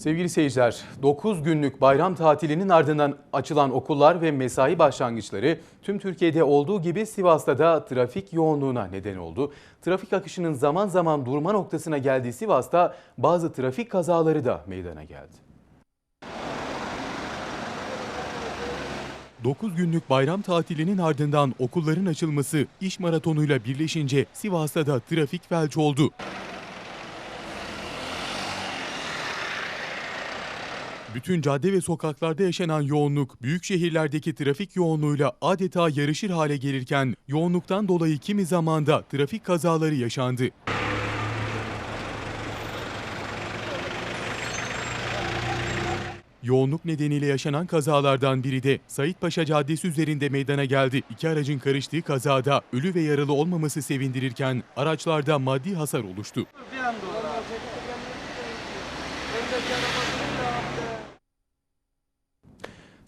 Sevgili seyirciler, 9 günlük bayram tatilinin ardından açılan okullar ve mesai başlangıçları tüm Türkiye'de olduğu gibi Sivas'ta da trafik yoğunluğuna neden oldu. Trafik akışının zaman zaman durma noktasına geldiği Sivas'ta bazı trafik kazaları da meydana geldi. 9 günlük bayram tatilinin ardından okulların açılması iş maratonuyla birleşince Sivas'ta da trafik felç oldu. Bütün cadde ve sokaklarda yaşanan yoğunluk büyük şehirlerdeki trafik yoğunluğuyla adeta yarışır hale gelirken yoğunluktan dolayı kimi zamanda trafik kazaları yaşandı. Yoğunluk nedeniyle yaşanan kazalardan biri de Saitpaşa Caddesi üzerinde meydana geldi. İki aracın karıştığı kazada ölü ve yaralı olmaması sevindirirken araçlarda maddi hasar oluştu. Bir anda. Öndeki arabanın da